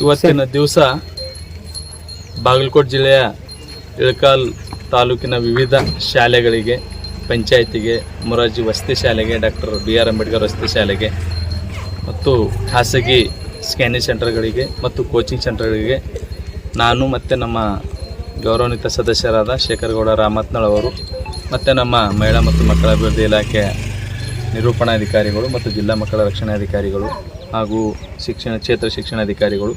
ಇವತ್ತಿನ ದಿವಸ ಬಾಗಲಕೋಟೆ ಜಿಲ್ಲೆಯ ಇಳಕಾಲ್ ತಾಲೂಕಿನ ವಿವಿಧ ಶಾಲೆಗಳಿಗೆ, ಪಂಚಾಯತಿಗೆ, ಮೊರಾರ್ಜಿ ವಸತಿ ಶಾಲೆಗೆ, ಡಾಕ್ಟರ್ ಬಿ ಆರ್ ಅಂಬೇಡ್ಕರ್ ವಸತಿ ಶಾಲೆಗೆ ಮತ್ತು ಖಾಸಗಿ ಸ್ಕ್ಯಾನಿಂಗ್ ಸೆಂಟರ್ಗಳಿಗೆ ಮತ್ತು ಕೋಚಿಂಗ್ ಸೆಂಟರ್ಗಳಿಗೆ ನಾನು ಮತ್ತು ನಮ್ಮ ಗೌರವಾನ್ವಿತ ಸದಸ್ಯರಾದ ಶೇಖರಗೌಡ ರಾಮತ್ನಾಳ್ ಅವರು ಮತ್ತು ನಮ್ಮ ಮಹಿಳಾ ಮತ್ತು ಮಕ್ಕಳ ಅಭಿವೃದ್ಧಿ ಇಲಾಖೆಯ ನಿರೂಪಣಾಧಿಕಾರಿಗಳು ಮತ್ತು ಜಿಲ್ಲಾ ಮಕ್ಕಳ ರಕ್ಷಣಾಧಿಕಾರಿಗಳು ಹಾಗೂ ಶಿಕ್ಷಣ, ಕ್ಷೇತ್ರ ಶಿಕ್ಷಣಾಧಿಕಾರಿಗಳು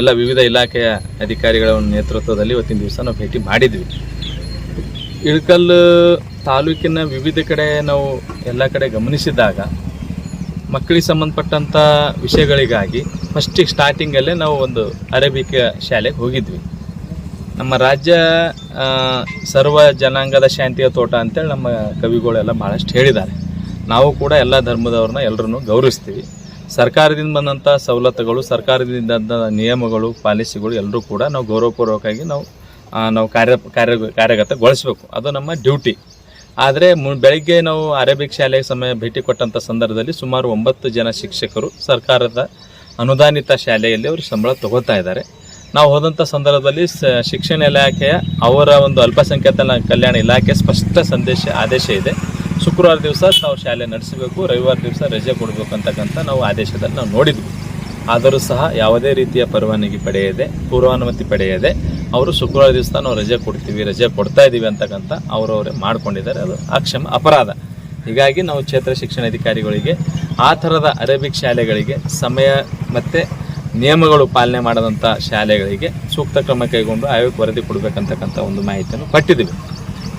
ಎಲ್ಲ ವಿವಿಧ ಇಲಾಖೆಯ ಅಧಿಕಾರಿಗಳ ನೇತೃತ್ವದಲ್ಲಿ ಇವತ್ತಿನ ದಿವಸ ನಾವು ಭೇಟಿ ಮಾಡಿದ್ವಿ. ಇಳಕಲ್ ತಾಲೂಕಿನ ವಿವಿಧ ಕಡೆ ನಾವು ಎಲ್ಲ ಕಡೆ ಗಮನಿಸಿದಾಗ, ಮಕ್ಕಳಿಗೆ ಸಂಬಂಧಪಟ್ಟಂಥ ವಿಷಯಗಳಿಗಾಗಿ ಫಸ್ಟಿಗೆ ಸ್ಟಾರ್ಟಿಂಗಲ್ಲೇ ನಾವು ಒಂದು ಅರೇಬಿಕ್ ಶಾಲೆಗೆ ಹೋಗಿದ್ವಿ. ನಮ್ಮ ರಾಜ್ಯ ಸರ್ವ ಜನಾಂಗದ ಶಾಂತಿಯ ತೋಟ ಅಂತೇಳಿ ನಮ್ಮ ಕವಿಗಳೆಲ್ಲ ಭಾಳಷ್ಟು ಹೇಳಿದ್ದಾರೆ. ನಾವು ಕೂಡ ಎಲ್ಲ ಧರ್ಮದವ್ರನ್ನ ಎಲ್ಲರನ್ನು ಗೌರವಿಸ್ತೀವಿ. ಸರ್ಕಾರದಿಂದ ಬಂದಂಥ ಸವಲತ್ತುಗಳು, ಸರ್ಕಾರದಿಂದ ನಿಯಮಗಳು, ಪಾಲಿಸಿಗಳು ಎಲ್ಲರೂ ಕೂಡ ನಾವು ಗೌರವಪೂರ್ವಕವಾಗಿ ನಾವು ನಾವು ಕಾರ್ಯ ಕಾರ್ಯ, ಕಾರ್ಯಗತಗೊಳಿಸಬೇಕು. ಅದು ನಮ್ಮ ಡ್ಯೂಟಿ. ಆದರೆ ಮು, ಬೆಳಗ್ಗೆ ನಾವು ಅರೇಬಿಕ್ ಶಾಲೆಗೆ ಸಮಯ ಭೇಟಿ ಕೊಟ್ಟಂಥ ಸಂದರ್ಭದಲ್ಲಿ ಸುಮಾರು ಒಂಬತ್ತು ಜನ ಶಿಕ್ಷಕರು ಸರ್ಕಾರದ ಅನುದಾನಿತ ಶಾಲೆಯಲ್ಲಿ ಅವರು ಸಂಬಳ ತಗೋತಾ ಇದ್ದಾರೆ. ನಾವು ಹೋದಂಥ ಸಂದರ್ಭದಲ್ಲಿ ಶಿಕ್ಷಣ ಇಲಾಖೆಯ ಅವರ ಒಂದು ಅಲ್ಪಸಂಖ್ಯಾತ ಕಲ್ಯಾಣ ಇಲಾಖೆ ಸ್ಪಷ್ಟ ಸಂದೇಶ, ಆದೇಶ ಇದೆ. ಶುಕ್ರವಾರ ದಿವಸ ನಾವು ಶಾಲೆ ನಡೆಸಬೇಕು, ರವಿವಾರ ದಿವಸ ರಜೆ ಕೊಡಬೇಕು ಅಂತಕ್ಕಂಥ ನಾವು ಆದೇಶದಲ್ಲಿ ನಾವು ನೋಡಿದ್ವಿ. ಆದರೂ ಸಹ ಯಾವುದೇ ರೀತಿಯ ಪರವಾನಗಿ ಪಡೆಯದೆ, ಪೂರ್ವಾನುಮತಿ ಪಡೆಯದೆ ಅವರು ಶುಕ್ರವಾರ ದಿವಸ ನಾವು ರಜೆ ಕೊಡ್ತೀವಿ, ರಜೆ ಕೊಡ್ತಾ ಇದ್ದೀವಿ ಅಂತಕ್ಕಂಥ ಅವರವರೇ ಮಾಡ್ಕೊಂಡಿದ್ದಾರೆ. ಅದು ಅಕ್ಷಮ ಅಪರಾಧ. ಹೀಗಾಗಿ ನಾವು ಕ್ಷೇತ್ರ ಶಿಕ್ಷಣ ಅಧಿಕಾರಿಗಳಿಗೆ, ಆ ಥರದ ಅರೇಬಿಕ್ ಶಾಲೆಗಳಿಗೆ, ಸಮಯ ಮತ್ತು ನಿಯಮಗಳು ಪಾಲನೆ ಮಾಡದಂಥ ಶಾಲೆಗಳಿಗೆ ಸೂಕ್ತ ಕ್ರಮ ಕೈಗೊಂಡು ಆಯೋಗಕ್ಕೆ ವರದಿ ಕೊಡಬೇಕಂತಕ್ಕಂಥ ಒಂದು ಮಾಹಿತಿಯನ್ನು ಕೊಟ್ಟಿದ್ದೀವಿ.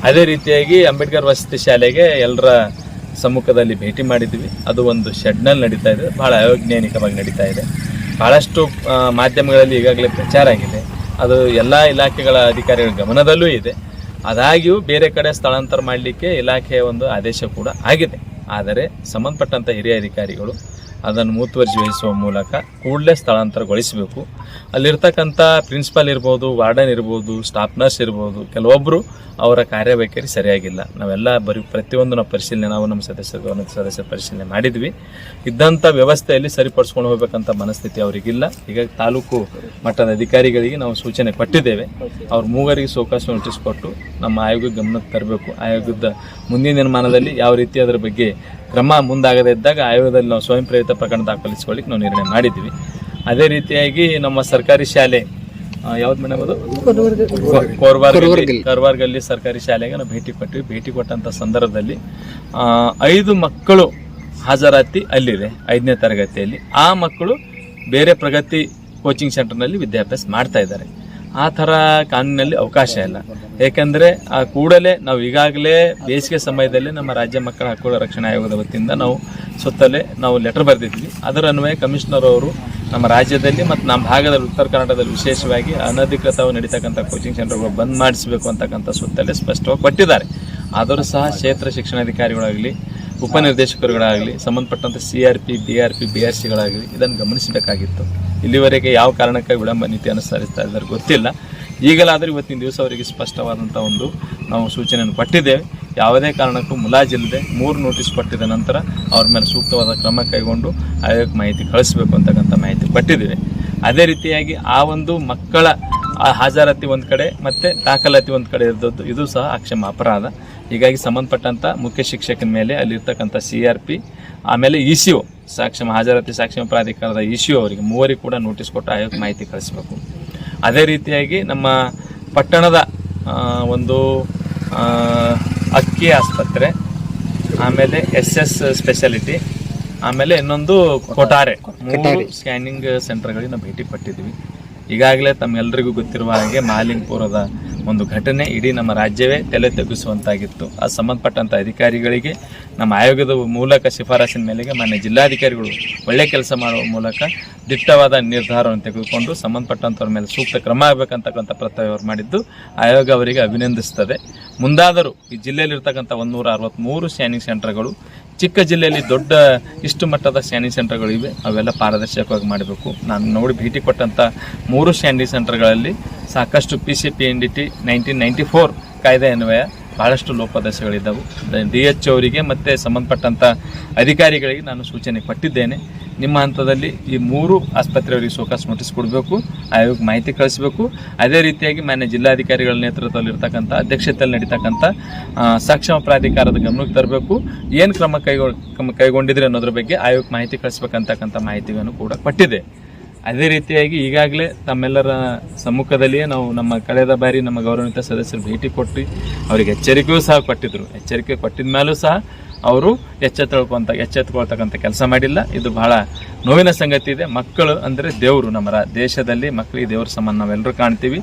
ಅದೇ ರೀತಿಯಾಗಿ ಅಂಬೇಡ್ಕರ್ ವಸತಿ ಶಾಲೆಗೆ ಎಲ್ಲರ ಸಮ್ಮುಖದಲ್ಲಿ ಭೇಟಿ ಮಾಡಿದ್ವಿ. ಅದು ಒಂದು ಶೆಡ್ನಲ್ಲಿ ನಡೀತಾ ಇದೆ. ಭಾಳ ಅವೈಜ್ಞಾನಿಕವಾಗಿ ನಡೀತಾ ಇದೆ. ಭಾಳಷ್ಟು ಮಾಧ್ಯಮಗಳಲ್ಲಿ ಈಗಾಗಲೇ ಪ್ರಚಾರ ಆಗಿದೆ. ಅದು ಎಲ್ಲ ಇಲಾಖೆಗಳ ಅಧಿಕಾರಿಗಳ ಗಮನದಲ್ಲೂ ಇದೆ. ಆದಾಗ್ಯೂ ಬೇರೆ ಕಡೆ ಸ್ಥಳಾಂತರ ಮಾಡಲಿಕ್ಕೆ ಇಲಾಖೆಯ ಒಂದು ಆದೇಶ ಕೂಡ ಆಗಿದೆ. ಆದರೆ ಸಂಬಂಧಪಟ್ಟಂಥ ಹಿರಿಯ ಅಧಿಕಾರಿಗಳು ಅದನ್ನು ಮುತುವರ್ಜಿ ವಹಿಸುವ ಮೂಲಕ ಕೂಡಲೇ ಸ್ಥಳಾಂತರಗೊಳಿಸಬೇಕು. ಅಲ್ಲಿರ್ತಕ್ಕಂಥ ಪ್ರಿನ್ಸಿಪಾಲ್ ಇರ್ಬೋದು, ವಾರ್ಡನ್ ಇರ್ಬೋದು, ಸ್ಟಾಫ್ ನರ್ಸ್ ಇರ್ಬೋದು ಕೆಲವೊಬ್ಬರು ಅವರ ಕಾರ್ಯವೈಖರಿ ಸರಿಯಾಗಿಲ್ಲ. ನಾವೆಲ್ಲ ಬರೀ ಪ್ರತಿಯೊಂದು ನಾವು ಪರಿಶೀಲನೆ, ನಾವು ನಮ್ಮ ಸದಸ್ಯರು ಗೌರವ ಸದಸ್ಯ ಪರಿಶೀಲನೆ ಮಾಡಿದ್ವಿ. ಇದ್ದಂಥ ವ್ಯವಸ್ಥೆಯಲ್ಲಿ ಸರಿಪಡಿಸ್ಕೊಂಡು ಹೋಗ್ಬೇಕಂತ ಮನಸ್ಥಿತಿ ಅವರಿಗಿಲ್ಲ. ಈಗ ತಾಲೂಕು ಮಟ್ಟದ ಅಧಿಕಾರಿಗಳಿಗೆ ನಾವು ಸೂಚನೆ ಕೊಟ್ಟಿದ್ದೇವೆ. ಅವ್ರ ಮೂವರಿಗೆ ಸೋಕಾಸು ನೋಟಿಸ್ ಕೊಟ್ಟು ನಮ್ಮ ಆಯೋಗಕ್ಕೆ ಗಮನಕ್ಕೆ ತರಬೇಕು. ಆಯೋಗದ ಮುಂದಿನ ನಿರ್ಮಾಣದಲ್ಲಿ ಯಾವ ರೀತಿ ಅದರ ಬಗ್ಗೆ ಕ್ರಮ ಮುಂದಾಗದೇ ಇದ್ದಾಗ ಆಯೋಗದಲ್ಲಿ ನಾವು ಸ್ವಯಂ ಪ್ರೇರಿತ ಪ್ರಕರಣ ದಾಖಲಿಸಿಕೊಳ್ಳಿಕ್ಕೆ ನಾವು ನಿರ್ಣಯ ಮಾಡಿದ್ವಿ. ಅದೇ ರೀತಿಯಾಗಿ ನಮ್ಮ ಸರ್ಕಾರಿ ಶಾಲೆ ಯಾವ್ದು ಮೇಡಮ್ ಅದು? ಕೋರ್ವಾರ್ ಕರ್ವಾರ್ಗಲ್ಲಿ ಸರ್ಕಾರಿ ಶಾಲೆಗೆ ನಾವು ಭೇಟಿ ಕೊಟ್ಟಿವಿ. ಭೇಟಿ ಕೊಟ್ಟಂಥ ಸಂದರ್ಭದಲ್ಲಿ ಆ, ಐದು ಮಕ್ಕಳು ಹಾಜರಾತಿ ಅಲ್ಲಿದೆ ಐದನೇ ತರಗತಿಯಲ್ಲಿ. ಆ ಮಕ್ಕಳು ಬೇರೆ ಪ್ರಗತಿ ಕೋಚಿಂಗ್ ಸೆಂಟರ್ನಲ್ಲಿ ವಿದ್ಯಾಭ್ಯಾಸ ಮಾಡ್ತಾ ಇದ್ದಾರೆ. ಆ ಥರ ಕಾನೂನಿನಲ್ಲಿ ಅವಕಾಶ ಇಲ್ಲ. ಏಕೆಂದರೆ ಆ ಕೂಡಲೇ ನಾವು ಈಗಾಗಲೇ ಬೇಸಿಗೆ ಸಮಯದಲ್ಲಿ ನಮ್ಮ ರಾಜ್ಯ ಮಕ್ಕಳ ಹಕ್ಕುಗಳ ರಕ್ಷಣಾ ಆಯೋಗದ ವತಿಯಿಂದ ನಾವು ಸುತ್ತಲೇ ನಾವು ಲೆಟರ್ ಬರೆದಿದ್ವಿ. ಅದರ ಅನ್ವಯ ಕಮಿಷನರ್ ಅವರು ನಮ್ಮ ರಾಜ್ಯದಲ್ಲಿ ಮತ್ತು ನಮ್ಮ ಭಾಗದಲ್ಲಿ ಉತ್ತರ ಕರ್ನಾಟಕದಲ್ಲಿ ವಿಶೇಷವಾಗಿ ಅನಧಿಕೃತವಾಗಿ ನಡೀತಕ್ಕಂಥ ಕೋಚಿಂಗ್ ಸೆಂಟರ್ಗಳು ಬಂದ್ ಮಾಡಿಸಬೇಕು ಅಂತಕ್ಕಂಥ ಸುತ್ತಲೇ ಸ್ಪಷ್ಟವಾಗಿ ಕೊಟ್ಟಿದ್ದಾರೆ. ಆದರೂ ಸಹ ಕ್ಷೇತ್ರ ಶಿಕ್ಷಣಾಧಿಕಾರಿಗಳಾಗಲಿ ಉಪನಿರ್ದೇಶಕರುಗಳಾಗಲಿ ಸಂಬಂಧಪಟ್ಟಂಥ C R P B R P B R ಸಿಗಳಾಗಲಿ ಇದನ್ನು ಗಮನಿಸಬೇಕಾಗಿತ್ತು. ಇಲ್ಲಿವರೆಗೆ ಯಾವ ಕಾರಣಕ್ಕಾಗಿ ವಿಳಂಬ ನೀತಿ ಅನುಸರಿಸ್ತಾ ಇದ್ದಾರೆ ಗೊತ್ತಿಲ್ಲ. ಈಗಲಾದರೂ ಇವತ್ತಿನ ದಿವಸ ಅವರಿಗೆ ಸ್ಪಷ್ಟವಾದಂಥ ಒಂದು ನಾವು ಸೂಚನೆಯನ್ನು ಕೊಟ್ಟಿದ್ದೇವೆ. ಯಾವುದೇ ಕಾರಣಕ್ಕೂ ಮುಲಾಜಿಲ್ಲದೆ ಮೂರು ನೋಟಿಸ್ ಕೊಟ್ಟಿದ ನಂತರ ಅವ್ರ ಮೇಲೆ ಸೂಕ್ತವಾದ ಕ್ರಮ ಕೈಗೊಂಡು ಆಯೋಗಕ್ಕೆ ಮಾಹಿತಿ ಕಳಿಸಬೇಕು ಅಂತಕ್ಕಂಥ ಮಾಹಿತಿ ಕೊಟ್ಟಿದ್ದೇವೆ. ಅದೇ ರೀತಿಯಾಗಿ ಆ ಒಂದು ಮಕ್ಕಳ ಆ ಹಾಜರಾತಿ ಒಂದು ಕಡೆ ಮತ್ತು ದಾಖಲಾತಿ ಒಂದು ಕಡೆ ಇರೋದು ಇದು ಸಹ ಅಕ್ಷಮ ಅಪರಾಧ. ಹೀಗಾಗಿ ಸಂಬಂಧಪಟ್ಟಂಥ ಮುಖ್ಯ ಶಿಕ್ಷಕನ ಮೇಲೆ ಅಲ್ಲಿರ್ತಕ್ಕಂಥ ಸಿ ಆರ್ ಪಿ ಆಮೇಲೆ ಇ ಸಿ ಒ ಸಾಕ್ಷಮ ಹಾಜರಾತಿ ಸಾಕ್ಷಮ ಪ್ರಾಧಿಕಾರದ ಇ ಸಿ ಒ ಅವರಿಗೆ ಮೂವರಿಗೆ ಕೂಡ ನೋಟಿಸ್ ಕೊಟ್ಟು ಆಯೋಗಕ್ಕೆ ಮಾಹಿತಿ ಕಳಿಸಬೇಕು. ಅದೇ ರೀತಿಯಾಗಿ ನಮ್ಮ ಪಟ್ಟಣದ ಒಂದು ಅಕ್ಕಿ ಆಸ್ಪತ್ರೆ ಆಮೇಲೆ ಎಸ್ ಎಸ್ ಸ್ಪೆಷಾಲಿಟಿ ಆಮೇಲೆ ಇನ್ನೊಂದು ಕೊಟಾರೆ ಮೂರು ಸ್ಕ್ಯಾನಿಂಗ್ ಸೆಂಟರ್ಗಳಿಗೆ ನಾವು ಭೇಟಿ ಕೊಟ್ಟಿದ್ವಿ ಈಗಾಗಲೇ ತಮ್ಮೆಲ್ಲರಿಗೂ ಗೊತ್ತಿರುವ ಹಾಗೆ ಮಹಾಲಿಂಗಪುರದ ಒಂದು ಘಟನೆ ಇಡೀ ನಮ್ಮ ರಾಜ್ಯವೇ ತಲೆ ತಗ್ಗಿಸುವಂತಾಗಿತ್ತು. ಆ ಸಂಬಂಧಪಟ್ಟಂಥ ಅಧಿಕಾರಿಗಳಿಗೆ, ನಮ್ಮ ಆಯೋಗದ ಮೂಲಕ ಶಿಫಾರಸಿನ ಮೇಲೆಗೆ ಮಾನ್ಯ ಜಿಲ್ಲಾಧಿಕಾರಿಗಳು ಒಳ್ಳೆ ಕೆಲಸ ಮಾಡುವ ಮೂಲಕ ದಿಟ್ಟವಾದ ನಿರ್ಧಾರವನ್ನು ತೆಗೆದುಕೊಂಡು ಸಂಬಂಧಪಟ್ಟಂಥವ್ರ ಮೇಲೆ ಸೂಕ್ತ ಕ್ರಮ ಆಗಬೇಕಂತಕ್ಕಂಥ ಪ್ರಸ್ತಾವ ಅವರು ಮಾಡಿದ್ದು, ಆಯೋಗ ಅವರಿಗೆ ಅಭಿನಂದಿಸ್ತದೆ. ಮುಂದಾದರೂ ಈ ಜಿಲ್ಲೆಯಲ್ಲಿರ್ತಕ್ಕಂಥ ಒಂದೂರ ಅರವತ್ತ್ಮೂರು ಸ್ಕ್ಯಾನಿಂಗ್ ಸೆಂಟರ್ಗಳು ಚಿಕ್ಕ ಜಿಲ್ಲೆಯಲ್ಲಿ ದೊಡ್ಡ ಇಷ್ಟು ಮಟ್ಟದ ಸ್ಯಾನಿ ಸೆಂಟರ್ಗಳಿವೆ ಅವೆಲ್ಲ ಪಾರದರ್ಶಕವಾಗಿ ಮಾಡಬೇಕು. ನಾನು ನೋಡಿ ಭೇಟಿ ಕೊಟ್ಟಂಥ ಮೂರು ಸ್ಯಾನಿ ಸೆಂಟರ್ಗಳಲ್ಲಿ ಸಾಕಷ್ಟು P C P N D T nineteen ninety four ಕಾಯ್ದೆ ಅನ್ವಯ ಭಾಳಷ್ಟು ಲೋಪದೋಷಗಳಿದ್ದವು. ಡಿ ಎಚ್ ಅವರಿಗೆ ಮತ್ತು ಸಂಬಂಧಪಟ್ಟಂಥ ಅಧಿಕಾರಿಗಳಿಗೆ ನಾನು ಸೂಚನೆ ಕೊಟ್ಟಿದ್ದೇನೆ. ನಿಮ್ಮ ಹಂತದಲ್ಲಿ ಈ ಮೂರು ಆಸ್ಪತ್ರೆಗಳಿಗೆ ಸೋಕಾಸ್ ನೋಟಿಸ್ ಕೊಡಬೇಕು, ಆಯೋಗಕ್ಕೆ ಮಾಹಿತಿ ಕಳಿಸಬೇಕು. ಅದೇ ರೀತಿಯಾಗಿ ಮಾನ್ಯ ಜಿಲ್ಲಾಧಿಕಾರಿಗಳ ನೇತೃತ್ವದಲ್ಲಿ ಇರ್ತಕ್ಕಂಥ, ಅಧ್ಯಕ್ಷತೆಯಲ್ಲಿ ನಡೀತಕ್ಕಂಥ ಸಕ್ಷಮ ಪ್ರಾಧಿಕಾರದ ಗಮನಕ್ಕೆ ತರಬೇಕು. ಏನು ಕ್ರಮ ಕ್ರಮ ಕೈಗೊಂಡಿದ್ರೆ ಅನ್ನೋದ್ರ ಬಗ್ಗೆ ಆಯೋಗಕ್ಕೆ ಮಾಹಿತಿ ಕಳಿಸ್ಬೇಕಂತಕ್ಕಂಥ ಮಾಹಿತಿಯನ್ನು ಕೂಡ ಕೊಟ್ಟಿದೆ. ಅದೇ ರೀತಿಯಾಗಿ ಈಗಾಗಲೇ ತಮ್ಮೆಲ್ಲರ ಸಮ್ಮುಖದಲ್ಲಿಯೇ ನಾವು ನಮ್ಮ ಕಳೆದ ಬಾರಿ ನಮ್ಮ ಗೌರವಾನ್ವಿತ ಸದಸ್ಯರು ಭೇಟಿ ಕೊಟ್ಟು ಅವರಿಗೆ ಎಚ್ಚರಿಕೆಯೂ ಸಹ ಕೊಟ್ಟಿದ್ರು. ಎಚ್ಚರಿಕೆ ಕೊಟ್ಟಿದ ಮೇಲೂ ಸಹ ಅವರು ಎಚ್ಚೆತ್ತಳ್ಕೊಂತ ಎಚ್ಚೆತ್ತುಕೊಳ್ತಕ್ಕಂಥ ಕೆಲಸ ಮಾಡಿಲ್ಲ. ಇದು ಬಹಳ ನೋವಿನ ಸಂಗತಿ ಇದೆ. ಮಕ್ಕಳು ಅಂದರೆ ದೇವರು ನಮ್ಮ ದೇಶದಲ್ಲಿ ಮಕ್ಕಳಿಗೆ ದೇವ್ರ ಸಮಾನ ನಾವೆಲ್ಲರೂ ಕಾಣ್ತೀವಿ.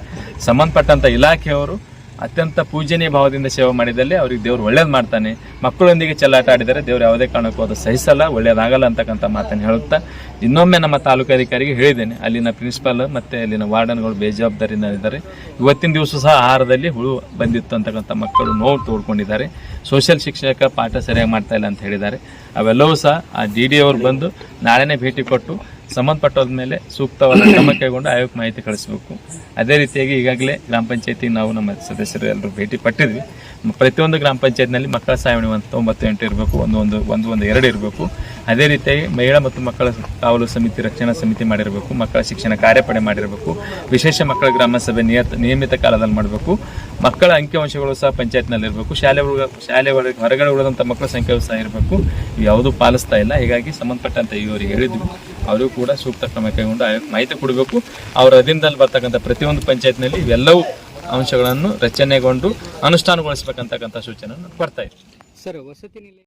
ಸಂಬಂಧಪಟ್ಟಂಥ ಇಲಾಖೆಯವರು ಅತ್ಯಂತ ಪೂಜನೀಯ ಭಾವದಿಂದ ಸೇವೆ ಮಾಡಿದಲ್ಲಿ ಅವ್ರಿಗೆ ದೇವ್ರು ಒಳ್ಳೇದು ಮಾಡ್ತಾನೆ. ಮಕ್ಕಳೊಂದಿಗೆ ಚೆಲ್ಲಾಟ ಆಡಿದರೆ ದೇವ್ರು ಯಾವುದೇ ಕಾರಣಕ್ಕೂ ಅದು ಸಹಿಸಲ್ಲ, ಒಳ್ಳೇದಾಗಲ್ಲ ಅಂತಕ್ಕಂಥ ಮಾತನ್ನು ಹೇಳುತ್ತಾ ಇನ್ನೊಮ್ಮೆ ನಮ್ಮ ತಾಲೂಕು ಅಧಿಕಾರಿಗೆ ಹೇಳಿದ್ದೇನೆ. ಅಲ್ಲಿನ ಪ್ರಿನ್ಸಿಪಾಲ್ ಮತ್ತು ಅಲ್ಲಿನ ವಾರ್ಡನ್ಗಳು ಬೇಜವಾಬ್ದಾರಿಯಿಂದ ಇದ್ದಾರೆ. ಇವತ್ತಿನ ದಿವಸ ಸಹ ಆಹಾರದಲ್ಲಿ ಹುಳು ಬಂದಿತ್ತು ಅಂತಕ್ಕಂಥ ಮಕ್ಕಳು ನೋವು ತೋಡ್ಕೊಂಡಿದ್ದಾರೆ. ಸೋಷಿಯಲ್ ಶಿಕ್ಷಕ ಪಾಠ ಸರಿಯಾಗಿ ಮಾಡ್ತಾ ಇಲ್ಲ ಅಂತ ಹೇಳಿದ್ದಾರೆ. ಅವೆಲ್ಲವೂ ಸಹ ಆ ಡಿ ಡಿ ಅವರು ಬಂದು ನಾಳೆನೇ ಭೇಟಿ ಕೊಟ್ಟು ಸಂಬಂಧಪಟ್ಟೋದ ಮೇಲೆ ಸೂಕ್ತವಾದ ಕ್ರಮ ಕೈಗೊಂಡು ಆಯೋಗಕ್ಕೆ ಮಾಹಿತಿ ಕಳಿಸಬೇಕು. ಅದೇ ರೀತಿಯಾಗಿ ಈಗಾಗಲೇ ಗ್ರಾಮ ಪಂಚಾಯತಿ ನಾವು ನಮ್ಮ ಸದಸ್ಯರು ಎಲ್ಲರೂ ಭೇಟಿ ಪಟ್ಟಿದ್ವಿ. ಪ್ರತಿಯೊಂದು ಗ್ರಾಮ ಪಂಚಾಯತ್ನಲ್ಲಿ ಮಕ್ಕಳ ಸಾವಣಿ ಒಂದು ಒಂಬತ್ತು ಎಂಟು ಇರಬೇಕು, ಒಂದು ಒಂದು ಒಂದು ಒಂದು ಎರಡು ಇರಬೇಕು. ಅದೇ ರೀತಿಯಾಗಿ ಮಹಿಳಾ ಮತ್ತು ಮಕ್ಕಳ ಕಾವಲು ಸಮಿತಿ, ರಕ್ಷಣಾ ಸಮಿತಿ ಮಾಡಿರಬೇಕು, ಮಕ್ಕಳ ಶಿಕ್ಷಣ ಕಾರ್ಯಪಡೆ ಮಾಡಿರಬೇಕು. ವಿಶೇಷ ಮಕ್ಕಳ ಗ್ರಾಮ ಸಭೆ ನಿಯತ, ನಿಯಮಿತ ಕಾಲದಲ್ಲಿ ಮಾಡಬೇಕು. ಮಕ್ಕಳ ಅಂಕಿಅಂಶಗಳು ಸಹ ಪಂಚಾಯತ್ನಲ್ಲಿ ಇರಬೇಕು. ಶಾಲೆ ಒಳಗ ಶಾಲೆ ಒಳಗೆ, ಹೊರಗಡೆ ಉಳಿದಂಥ ಮಕ್ಕಳ ಸಂಖ್ಯೆಯೂ ಸಹ ಇರಬೇಕು. ಯಾವುದೂ ಪಾಲಿಸ್ತಾ ಇಲ್ಲ. ಹೀಗಾಗಿ ಸಂಬಂಧಪಟ್ಟಂತ ಇವರು ಹೇಳಿದ್ವಿ ಅವರು ಕೂಡ ಸೂಕ್ತ ಕ್ರಮ ಕೈಗೊಂಡು ಮಾಹಿತಿ ಕೊಡಬೇಕು. ಅವರ ಅಧೀನದಲ್ಲಿ ಬರ್ತಕ್ಕಂಥ ಪ್ರತಿಯೊಂದು ಪಂಚಾಯತ್ನಲ್ಲಿ ಇವೆಲ್ಲವೂ ಅಂಶಗಳನ್ನು ರಚನೆಗೊಂಡು ಅನುಷ್ಠಾನಗೊಳಿಸಬೇಕಂತಕ್ಕಂಥ ಸೂಚನೆಯನ್ನು ಕೊಡ್ತಾ ಇದ್ದೀವಿ ಸರ್, ವಸತಿ